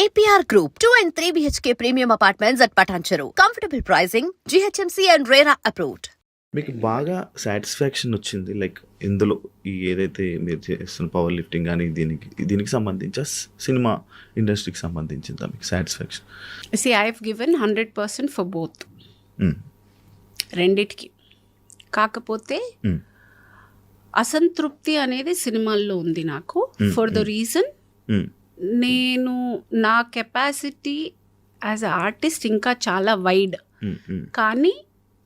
APR Group, 2 and 3 BHK premium apartments at Patancheru. Comfortable pricing, GHMC and RERA approved. మీకు బాగా satisfaction వచ్చింది like ఇందులో ఈ ఏదైతే మీరు చేస్తున్న పవర్ లిఫ్టింగ్ కానీ దీనికి దీనికి సంబంధించి సినిమా ఇండస్ట్రీకి సంబంధించిందా మీకు satisfaction see I have given hundred percent for both రెండిటికి. కాకపోతే అసంతృప్తి అనేది సినిమాల్లో ఉంది నాకు. ఫర్ ద రీజన్ నేను నా కెపాసిటీ యాజ్ అ ఆర్టిస్ట్ ఇంకా చాలా వైడ్. కానీ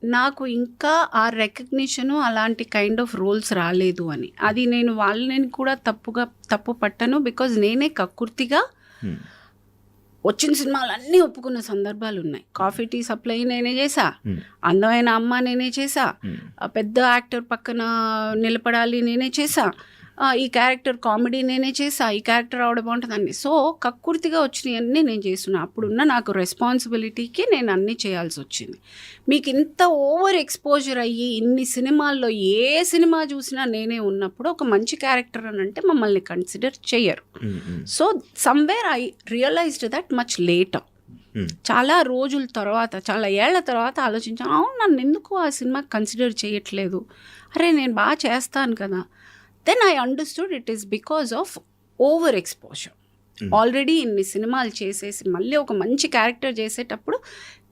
నాకు ఇంకా ఆ రికగ్నిషను అలాంటి కైండ్ ఆఫ్ రోల్స్ రాలేదు అని. అది నేను వాళ్ళని కూడా తప్పుగా తప్పు పట్టను బికాజ్ నేనే కక్కుర్తిగా వచ్చిన సినిమాలు అన్నీ ఒప్పుకున్న సందర్భాలు ఉన్నాయి. కాఫీ టీ సప్లై నేనే చేసా అందమైన అమ్మ నేనే చేసా పెద్ద యాక్టర్ పక్కన నిలబడాలి నేనే చేసా ఈ క్యారెక్టర్ కామెడీ నేనే చేసా ఈ క్యారెక్టర్ రావడం బాగుంటుంది అన్ని. సో కక్కుర్తిగా వచ్చినవన్నీ నేను చేస్తున్నా. అప్పుడున్న నాకు రెస్పాన్సిబిలిటీకి నేను అన్నీ చేయాల్సి వచ్చింది. మీకు ఇంత ఓవర్ ఎక్స్పోజర్ అయ్యి ఇన్ని సినిమాల్లో ఏ సినిమా చూసినా నేనే ఉన్నప్పుడు ఒక మంచి క్యారెక్టర్ అని అంటే మమ్మల్ని కన్సిడర్ చేయరు so somewhere I realised that much later చాలా రోజుల తర్వాత చాలా ఏళ్ళ తర్వాత ఆలోచించాను అవును నన్ను ఎందుకు ఆ సినిమా కన్సిడర్ చేయట్లేదు అరే నేను బాగా చేస్తాను కదా. Then I understood it is because of over exposure already ఇన్ని సినిమాలు చేసేసి మళ్ళీ ఒక మంచి క్యారెక్టర్ చేసేటప్పుడు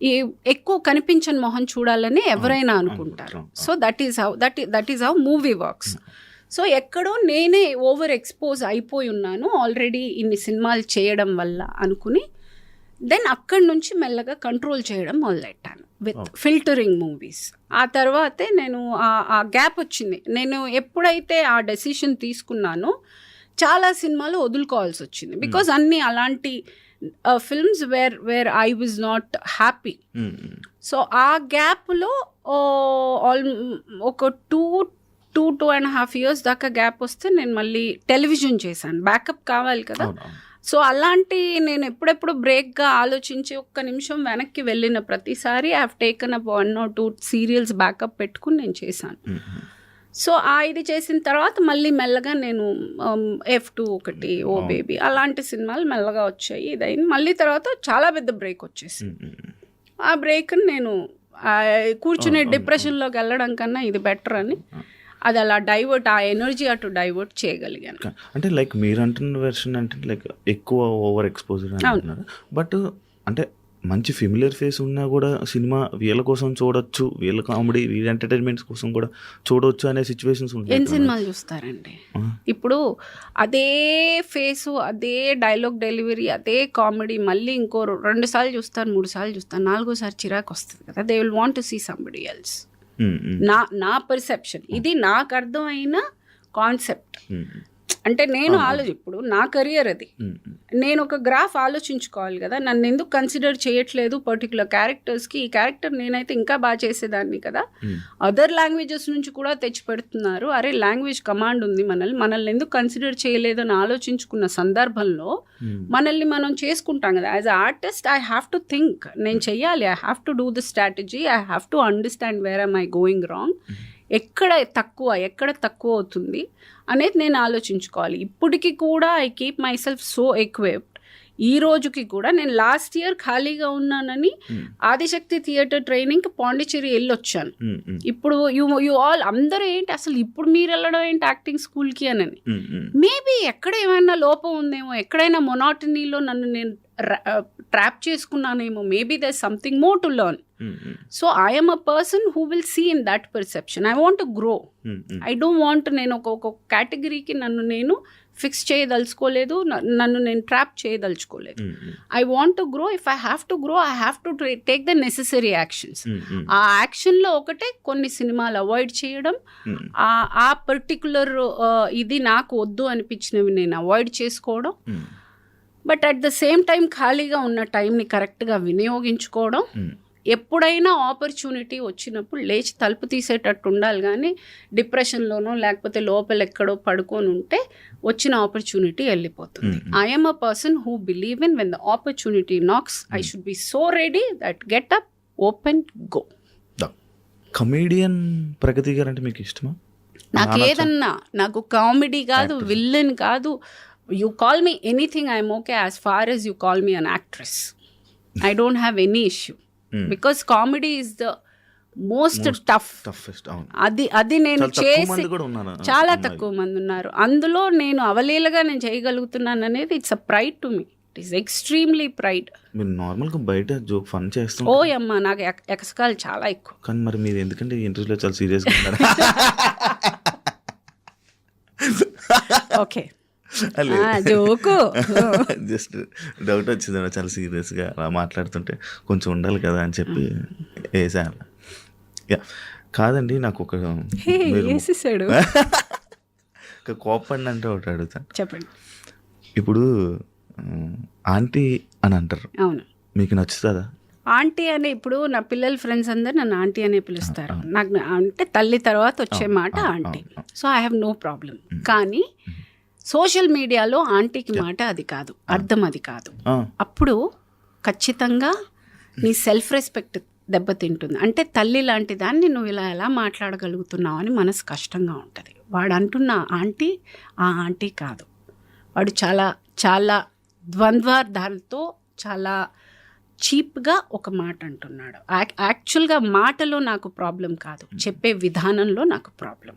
ఈ ఎక్కువ కనిపించని మొహం చూడాలని ఎవరైనా అనుకుంటారు. So that is how that that is how movie works so ఎక్కడో నేనే ఓవర్ ఎక్స్పోజ్ అయిపోయి ఉన్నాను ఆల్రెడీ ఇన్ని సినిమాలు చేయడం వల్ల అనుకుని దెన్ అక్కడి నుంచి మెల్లగా కంట్రోల్ చేయడం మొదలెట్టాను. With filtering movies. ఆ తర్వాతే నేను ఆ- గ్యాప్ వచ్చింది. నేను ఎప్పుడైతే ఆ డెసిషన్ తీసుకున్నానో చాలా సినిమాలు వదులుకోవాల్సి వచ్చింది. బికాజ్ అన్నీ అలాంటి films where where I was not happy. So ఆ గ్యాప్లో ఆల్ ఒక two two two and half years దాకా గ్యాప్ వస్తే నేను మళ్ళీ టెలివిజన్ చేశాను. బ్యాకప్ కావాలి కదా. సో అలాంటి నేను ఎప్పుడెప్పుడు బ్రేక్గా ఆలోచించి ఒక్క నిమిషం వెనక్కి వెళ్ళిన ప్రతిసారి I have taken up one or two serials backup పెట్టుకుని నేను చేశాను. సో ఆ ఇది చేసిన తర్వాత మళ్ళీ మెల్లగా నేను ఎఫ్ టూ ఒకటి ఓ బేబీ అలాంటి సినిమాలు మెల్లగా వచ్చాయి. ఇదైంది. మళ్ళీ తర్వాత చాలా పెద్ద బ్రేక్ వచ్చేసి ఆ బ్రేక్ నేను కూర్చునే డిప్రెషన్లోకి వెళ్ళడం కన్నా ఇది బెటర్ అని అది అలా డైవర్ట్ ఆ ఎనర్జీ అటు డైవర్ట్ చేయగలిగాను. అంటే లైక్ మీరు అంటున్న వెర్షన్ అంటే లైక్ ఎక్కువ ఓవర్ ఎక్స్పోజర్. అంటున్నారు. బట్ అంటే మంచి ఫెమిలియర్ ఫేస్ ఉన్నా కూడా సినిమా వీళ్ళ కోసం చూడొచ్చు వీళ్ళ కామెడీ వీళ్ళ ఎంటర్టైన్మెంట్స్ కోసం కూడా చూడొచ్చు అనే సిచ్యువేషన్స్ ఎన్ని ఉంటాయి సినిమాలు చూస్తారండి? ఇప్పుడు అదే ఫేసు అదే డైలాగ్ డెలివరీ అదే కామెడీ మళ్ళీ ఇంకో రెండు సార్లు చూస్తాను మూడు సార్లు చూస్తాను నాలుగోసారి చిరాకు వస్తుంది కదా. They will want to see somebody else నా నా పర్సెప్షన్ ఇది నాకు అర్థమైన కాన్సెప్ట్ అంటే నేను ఆలోచి ఇప్పుడు నా కెరియర్ అది. నేను ఒక గ్రాఫ్ ఆలోచించుకోవాలి కదా నన్ను ఎందుకు కన్సిడర్ చేయట్లేదు పర్టికులర్ క్యారెక్టర్స్కి ఈ క్యారెక్టర్ నేనైతే ఇంకా బాగా చేసేదాన్ని కదా. అదర్ లాంగ్వేజెస్ నుంచి కూడా తెచ్చి పెడుతున్నారు అరే లాంగ్వేజ్ కమాండ్ ఉంది మనల్ని. మనల్ని ఎందుకు కన్సిడర్ చేయలేదని ఆలోచించుకున్న సందర్భంలో మనల్ని మనం చేసుకుంటాం కదా. As a artist I have to think నేను చెయ్యాలి. I have to do the strategy I have to understand where I going wrong ఎక్కడ తక్కువ ఎక్కడ తక్కువ అవుతుంది అనేది నేను ఆలోచించుకోవాలి. ఇప్పటికి కూడా I keep my self so equipped ఈ రోజుకి కూడా నేను లాస్ట్ ఇయర్ ఖాళీగా ఉన్నానని ఆదిశక్తి థియేటర్ ట్రైనింగ్కి పాండిచ్చేరి వెళ్ళొచ్చాను. ఇప్పుడు యూ యూ ఆల్ అందరూ ఏంటి అసలు ఇప్పుడు మీరు వెళ్ళడం ఏంటి యాక్టింగ్ స్కూల్కి అని. మేబీ ఎక్కడ ఏమైనా లోపం ఉందేమో ఎక్కడైనా మొనాటనీలో నన్ను నేను trap చేసుకున్నానేమో. Maybe there something more to learn so I'm a person who will see in that perception I want grow I don't want నేను ఒక ఒక కేటగిరీకి నన్ను నేను ఫిక్స్ చేయదలుచుకోలేదు. నన్ను నేను trap చేయదలుచుకోలేదు. I want to grow if I have to grow I have to take the necessary actions ఆ యాక్షన్లో ఒకటే కొన్ని సినిమాలు అవాయిడ్ చేయడం. ఆ ఆ పర్టికులర్ ఇది నాకు వద్దు అనిపించినవి నేను అవాయిడ్ చేసుకోవడం. But at the same time ఖాళీగా ఉన్న టైంని కరెక్ట్గా వినియోగించుకోవడం ఎప్పుడైనా ఆపర్చునిటీ వచ్చినప్పుడు లేచి తలుపు తీసేటట్టు ఉండాలి కానీ డిప్రెషన్లోనో లేకపోతే లోపల ఎక్కడో పడుకొని ఉంటే వచ్చిన ఆపర్చునిటీ వెళ్ళిపోతుంది. I'm a person who believe in when the opportunity knocks I should be so ready that get up open go comedian Pragathi గారు అంటే మీకు ఇష్టమా? నాకు? ఏదన్నా నాకు కామెడీ కాదు. విల్లన్ కాదు you call me anything I'm okay as far as you call me an actress I don't have any issue. Because comedy is the most tough అది అది నేను చేసి చాలా. తక్కువ మంది ఉన్నారు. అందులో నేను అవలీలగా నేను చేయగలుగుతున్నాను అనేది it's a pride to me it is extremely pride మీరు నార్మల్గా బయట జోక్ ఫన్ చేస్తాం ఓ అమ్మ నాకు ఎక- ఎకసకాలు చాలా ఎక్కువ. కానీ మరి మీరు ఎందుకంటే ఇంటర్వ్యూలో చాలా సీరియస్గా ఉన్నారు? Okay joke. జస్ట్ డౌట్ వచ్చింది అన్న చాలా సీరియస్గా అలా మాట్లాడుతుంటే కొంచెం ఉండాలి కదా అని చెప్పి వేసా. అలా యా. కాదండి నాకు ఒక వేసేసాడు. ఒక కోపండి అంటే ఒకటి అడుగుతాను చెప్పండి. ఇప్పుడు ఆంటీ అని అంటారు. అవును. మీకు నచ్చుతుందా? ఆంటీ అనే ఇప్పుడు నా పిల్లల ఫ్రెండ్స్ అందరు నన్ను ఆంటీ అనే పిలుస్తారు. నాకు అంటే తల్లి తర్వాత వచ్చే మాట aunty. So I have no problem కానీ సోషల్ మీడియాలో ఆంటీకి మాట అది కాదు అర్థం అది కాదు. ఆ, అప్పుడు ఖచ్చితంగా నీ సెల్ఫ్ రెస్పెక్ట్ దెబ్బతింటుంది. అంటే తల్లి లాంటి దాన్ని నువ్వు ఇలా ఎలా మాట్లాడగలుగుతున్నావు అని మనసు కష్టంగా ఉంటుంది. వాడు అంటున్న ఆంటీ ఆ ఆంటీ కాదు. వాడు చాలా చాలా ద్వంద్వార్థాలతో చాలా చీప్గా ఒక మాట అంటున్నాడు. యాక్- యాక్చువల్గా మాటలో నాకు ప్రాబ్లం కాదు. చెప్పే విధానంలో నాకు ప్రాబ్లం.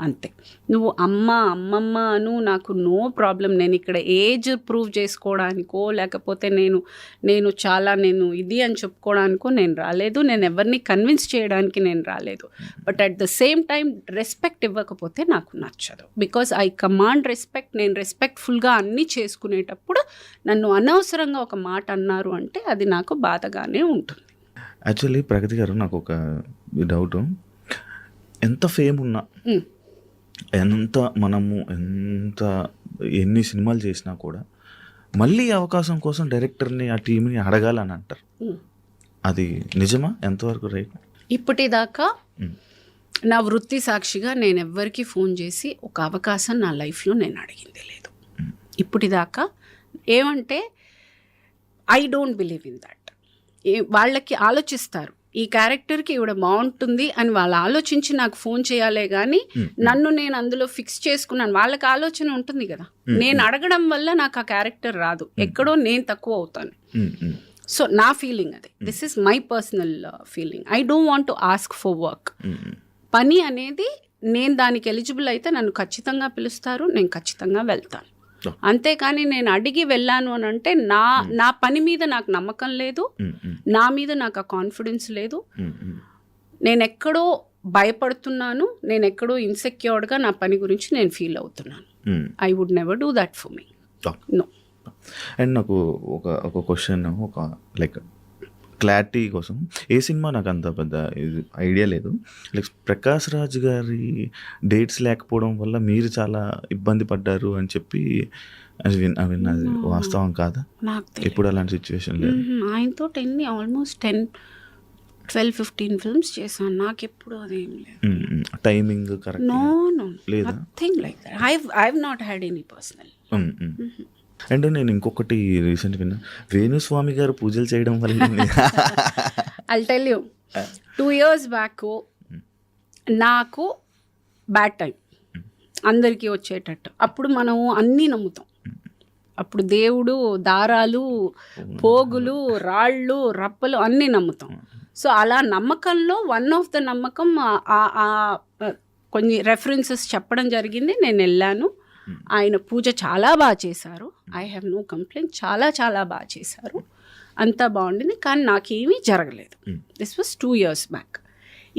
అంతే. నువ్వు అమ్మ అమ్మమ్మ అను నాకు నో ప్రాబ్లం. నేను ఇక్కడ ఏజ్ ప్రూవ్ చేసుకోవడానికో లేకపోతే నేను నేను చాలా నేను ఇది అని చెప్పుకోవడానికో నేను రాలేదు. నేను ఎవరిని కన్విన్స్ చేయడానికి నేను రాలేదు. But at the same time respect ఇవ్వకపోతే నాకు నచ్చదు. బికాజ్ ఐ కమాండ్ రెస్పెక్ట్ నేను రెస్పెక్ట్ఫుల్గా అన్నీ చేసుకునేటప్పుడు నన్ను అనవసరంగా ఒక మాట అన్నారు అంటే అది నాకు బాధగానే ఉంటుంది. యాక్చువల్లీ ప్రగతి గారు నాకు ఒక డౌట్ ఎంత ఫేమ్ ఉన్నా. ఎంత మనము ఎంత ఎన్ని సినిమాలు చేసినా కూడా మళ్ళీ అవకాశం కోసం డైరెక్టర్ని ఆ టీంని అడగాలని అంటారు. అది నిజమా? ఎంతవరకు రైట్? ఇప్పటిదాకా. నా వృత్తి సాక్షిగా నేను ఎవ్వరికి ఫోన్ చేసి ఒక అవకాశం నా లైఫ్లో నేను అడిగింది లేదు. ఇప్పటిదాకా ఏమంటే I don't believe in that. వాళ్ళకి ఆలోచిస్తారు. ఈ క్యారెక్టర్కి ఇవిడ బాగుంటుంది అని వాళ్ళు ఆలోచించి నాకు ఫోన్ చేయాలే కానీ నన్ను నేను అందులో ఫిక్స్ చేసుకున్నాను. వాళ్ళకి ఆలోచన ఉంటుంది కదా. నేను అడగడం వల్ల నాకు ఆ క్యారెక్టర్ రాదు. ఎక్కడో నేను తక్కువ అవుతాను. సో నా ఫీలింగ్ అది. This is my personal feeling I don't want to ask for work పని అనేది నేను దానికి ఎలిజిబుల్ అయితే నన్ను ఖచ్చితంగా పిలుస్తారు నేను ఖచ్చితంగా వెళ్తాను. అంతేకాని నేను అడిగి వెళ్ళాను అని అంటే నా నా పని మీద నాకు నమ్మకం లేదు. నా మీద నాకు ఆ కాన్ఫిడెన్స్ లేదు. నేను ఎక్కడో భయపడుతున్నాను. నేను ఎక్కడో ఇన్సెక్యూర్డ్గా నా పని గురించి నేను ఫీల్ అవుతున్నాను. I would never do that for me no and నాకు ఒక ఒక క్వశ్చన్ ఒక లైక్ క్లారిటీ కోసం. ఏ సినిమా నాకు అంత పెద్ద ఐడియా లేదు. లైక్ ప్రకాష్ రాజ్ గారి డేట్స్ లేకపోవడం వల్ల మీరు చాలా ఇబ్బంది పడ్డారు అని చెప్పి అది విన్ అది విన్నది వాస్తవం కాదా? ఎప్పుడు అలాంటి సిచ్యువేషన్ లేదు. ఆయనతో ఎన్ని almost ten twelve fifteen films చేశాను. నాకు ఎప్పుడు అదేం లేదు. Timing correct no no. లేదా? Nothing like that. I I not had any personal. And నేను ఇంకొకటి రీసెంట్ విన్నా. వేణుస్వామి గారు పూజలు చేయడం వల్ల I tell you two years back నాకు బ్యాడ్ టైం అందరికీ వచ్చేటట్టు. అప్పుడు మనం అన్నీ నమ్ముతాం. అప్పుడు దేవుడు దారాలు పోగులు రాళ్ళు రప్పలు అన్నీ నమ్ముతాం. సో అలా నమ్మకంలో వన్ ఆఫ్ ద నమ్మకం కొన్ని రెఫరెన్సెస్ చెప్పడం జరిగింది. నేను వెళ్ళాను. ఆయన పూజ చాలా బాగా చేశారు. ఐ హ్యావ్ నో కంప్లైంట్ చాలా చాలా బాగా చేశారు. అంతా బాగుండింది. కానీ నాకేమీ జరగలేదు. This was two years back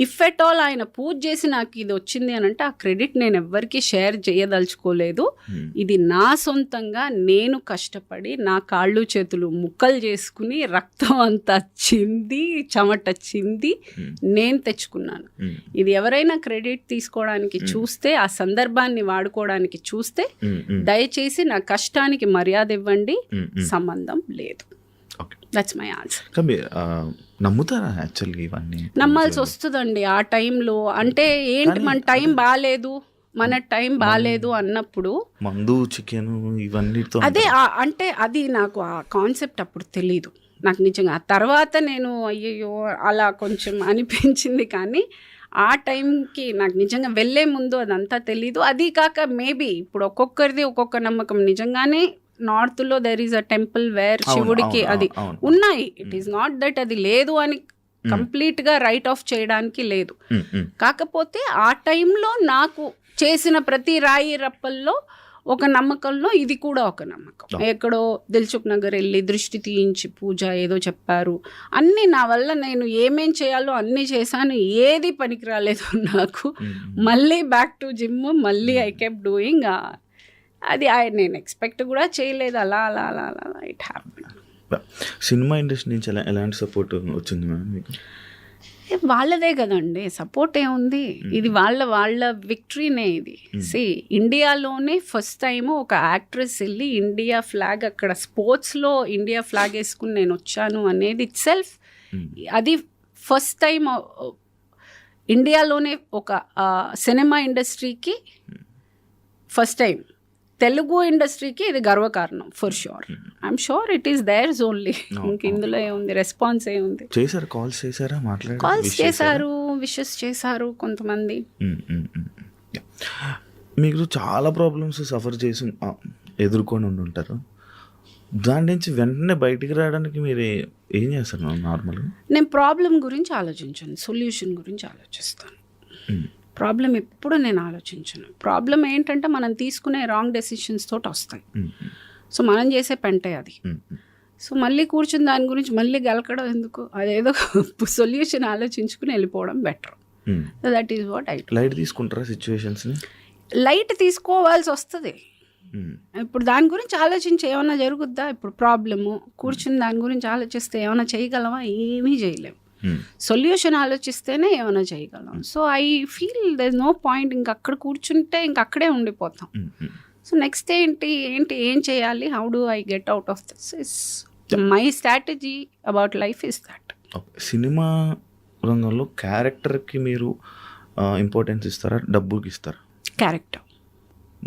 if at all ఆయన పూజ చేసి నాకు ఇది వచ్చింది అని అంటే ఆ క్రెడిట్ నేను ఎవ్వరికీ షేర్ చేయదలుచుకోలేదు. ఇది నా సొంతంగా నేను కష్టపడి నా కాళ్ళు చేతులు ముక్కలు చేసుకుని రక్తం అంతా చింది చెమట చింది నేను తెచ్చుకున్నాను. ఇది ఎవరైనా క్రెడిట్ తీసుకోవడానికి చూస్తే ఆ సందర్భాన్ని వాడుకోవడానికి చూస్తే దయచేసి నా కష్టానికి మర్యాద ఇవ్వండి. సంబంధం లేదు. దట్స్ మై ఆన్సర్ నమ్ముతారా యాక్చువల్గా ఇవన్నీ? నమ్మాల్సి వస్తుందండి ఆ టైంలో. అంటే ఏంటి మన టైం బాగాలేదు మన టైం బాగాలేదు అన్నప్పుడు మందు చికెన్ ఇవన్నీతో అదే అంటే అది నాకు ఆ కాన్సెప్ట్ అప్పుడు తెలీదు. నాకు నిజంగా ఆ తర్వాత నేను అయ్యయ్యో అలా కొంచెం అనిపించింది కానీ ఆ టైంకి నాకు నిజంగా వెళ్ళే ముందు అదంతా తెలీదు. అది కాక మేబీ ఇప్పుడు ఒక్కొక్కరిది ఒక్కొక్క నమ్మకం. నిజంగానే నార్త్లో there is a temple where శివుడికి అది. ఉన్నాయి. ఇట్ ఈస్ నాట్ దట్ అది లేదు అని కంప్లీట్గా రైట్ ఆఫ్ చేయడానికి లేదు. కాకపోతే ఆ టైంలో నాకు చేసిన ప్రతి రాయి రప్పల్లో ఒక నమ్మకంలో ఇది కూడా ఒక నమ్మకం. ఎక్కడో దిల్చుక్ నగర్ వెళ్ళి దృష్టి తీయించి పూజ ఏదో చెప్పారు. అన్నీ నా వల్ల నేను ఏమేం చేయాలో అన్నీ చేశాను. ఏది పనికి రాలేదు నాకు మళ్ళీ బ్యాక్ టు జిమ్ మళ్ళీ ఐ కెప్ డూయింగ్ అది నేను ఎక్స్పెక్ట్ కూడా చేయలేదు. అలా అలా అలా అలా ఇట్ హ్యాపీ సినిమా ఇండస్ట్రీ నుంచి ఎలా ఎలాంటి సపోర్ట్ వచ్చింది మ్యామ్ మీకు? వాళ్ళదే కదండి. సపోర్ట్ ఏముంది? ఇది వాళ్ళ వాళ్ళ విక్టరీనే ఇది. సి ఇండియాలోనే ఫస్ట్ టైం ఒక యాక్ట్రెస్ వెళ్ళి ఇండియా ఫ్లాగ్ అక్కడ స్పోర్ట్స్లో ఇండియా ఫ్లాగ్ వేసుకుని నేను వచ్చాను అనేది ఇట్ సెల్ఫ్ అది ఫస్ట్ టైం ఇండియాలోనే ఒక సినిమా ఇండస్ట్రీకి ఫస్ట్ టైం తెలుగు ఇండస్ట్రీకి ఇది గర్వకారణం for sure I'm sure it is there's only ఇంక ఇందులో ఏముంది? రెస్పాన్స్ ఏముంది? చేశారు కాల్స్ చేశారా? మాట్లాడారు? కాల్స్ చేశారు? విషెస్ చేశారు కొంతమంది. మీకు చాలా ప్రాబ్లమ్స్ సఫర్ చేసి ఎదుర్కొని ఉండి ఉంటారు. దాని నుంచి వెంటనే బయటికి రావడానికి మీరు ఏ- ఏం చేస్తారు నార్మల్గా? నేను ప్రాబ్లం గురించి ఆలోచించను సొల్యూషన్ గురించి ఆలోచిస్తాను. ప్రాబ్లం ఎప్పుడు నేను ఆలోచించను. ప్రాబ్లం ఏంటంటే మనం తీసుకునే రాంగ్ డెసిషన్స్ తోటి వస్తాయి. సో మనం చేసే పెంటే అది. సో మళ్ళీ కూర్చుని దాని గురించి మళ్ళీ గెలకడం ఎందుకు? అదేదో సొల్యూషన్ ఆలోచించుకుని వెళ్ళిపోవడం better. That is what I light తీసుకుంటారా సిచ్యువేషన్స్ని? లైట్ తీసుకోవాల్సి వస్తుంది. ఇప్పుడు దాని గురించి ఆలోచించి ఏమైనా జరుగుద్దా? ఇప్పుడు ప్రాబ్లము. కూర్చుని దాని గురించి ఆలోచిస్తే ఏమైనా చేయగలమా ఏమీ చేయలేము. సొల్యూషన్ ఆలోచిస్తేనే ఏమైనా చేయగలం. So I feel there no point ఇంక అక్కడ కూర్చుంటే ఇంక అక్కడే ఉండిపోతాం. సో నెక్స్ట్ ఏంటి? ఏంటి? ఏం చేయాలి? How do I get out of this is my strategy about life is that cinema రంగంలో క్యారెక్టర్కి మీరు ఇంపార్టెన్స్ ఇస్తారా? డబ్బుకి ఇస్తారా? క్యారెక్టర్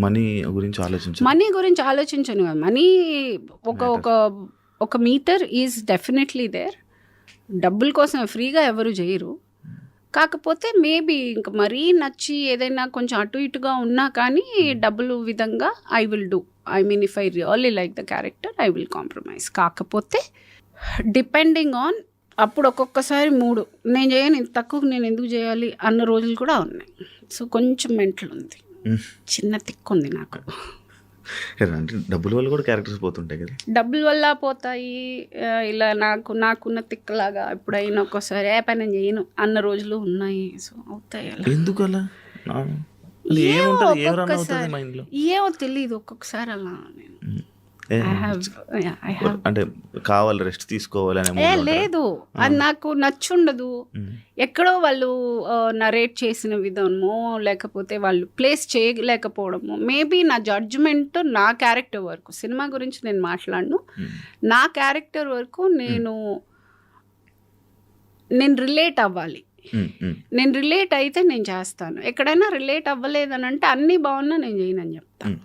మనీ గురించి ఆలోచించారు? మనీ గురించి ఆలోచించను కదా. మనీ ఒక ఒక ఒక మీటర్ ఈజ్ డెఫినెట్లీ దేర్ డబ్బుల కోసం ఫ్రీగా ఎవరు చేయరు. కాకపోతే మేబీ ఇంక మరీ నచ్చి ఏదైనా కొంచెం అటు ఇటుగా ఉన్నా కానీ డబ్బులు విధంగా I will do. I mean if I really like the character I will compromise. కాకపోతే డిపెండింగ్ ఆన్ అప్పుడు ఒక్కొక్కసారి మూడు. నేను చేయను ఇంత తక్కువ నేను ఎందుకు చేయాలి అన్న రోజులు కూడా ఉన్నాయి. సో కొంచెం మెంటల్ ఉంది. చిన్న తిక్కు ఉంది నాకు. అంటే డబ్బుల వల్ల కూడా క్యారెక్టర్స్ పోతుంటాయి కదా. డబ్బుల వల్ల పోతాయి. ఇలా నాకు నాకున్న తిక్కలాగా ఎప్పుడైనా ఒక్కోసారి ఏ పని చేయను. అన్న రోజులు ఉన్నాయి. సో అవుతాయి అలా. ఎందుకు అలా ఏమో తెలియదు ఒక్కొక్కసారి. అలా నేను. అంటే కావాలి రెస్ట్ తీసుకోవాలి ఏ? లేదు అది నాకు నచ్చుండదు. ఎక్కడో వాళ్ళు నరేట్ చేసిన విధమో లేకపోతే వాళ్ళు ప్లేస్ చేయలేకపోవడము మేబీ నా జడ్జ్మెంట్ నా క్యారెక్టర్ వరకు సినిమా గురించి నేను మాట్లాడను. నా క్యారెక్టర్ వరకు నేను నేను రిలేట్ అవ్వాలి. నేను రిలేట్ అయితే నేను చేస్తాను ఎక్కడైనా రిలేట్ అవ్వలేదని అంటే అన్నీ బాగున్నా నేను చేయనని చెప్తాను.